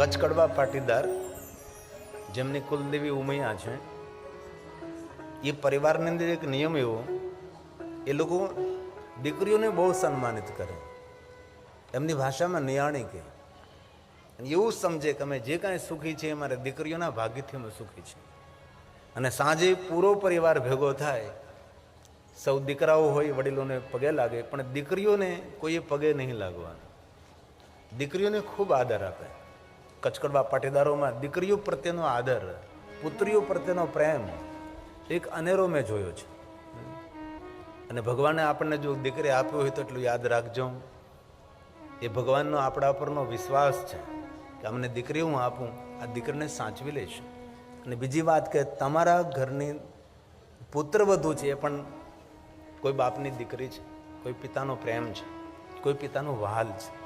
કચ્છ કડવા પાટીદાર જેમની કુલદેવી ઉમૈયા છે, એ પરિવારની અંદર એક નિયમ એવો, એ લોકો દીકરીઓને બહુ સન્માનિત કરે. એમની ભાષામાં નિયાણી કે એવું સમજે કે અમે જે કાંઈ સુખી છે અમારે દીકરીઓના ભાગ્યથી અમે સુખી છે અને સાંજે પૂરો પરિવાર ભેગો થાય, સૌ દીકરાઓ હોય, વડીલોને પગે લાગે, પણ દીકરીઓને કોઈએ પગે નહીં લાગવાનું. દીકરીઓને ખૂબ આદર આપે. કચકડવા પાટીદારોમાં દીકરીઓ પ્રત્યેનો આદર, પુત્રીઓ પ્રત્યેનો પ્રેમ, એક અનેરો મેં જોયો છે. અને ભગવાને આપણને જો દીકરી આપ્યો હોય તો એટલું યાદ રાખજો. એ ભગવાનનો આપણા પરનો વિશ્વાસ છે કે અમને દીકરી હું આપું, આ દીકરીને સાચવી લઈશ. અને બીજી વાત કે તમારા ઘરની પુત્રવધુ છે એ પણ કોઈ બાપની દીકરી છે, કોઈ પિતાનો પ્રેમ છે, કોઈ પિતાનો વહાલ છે.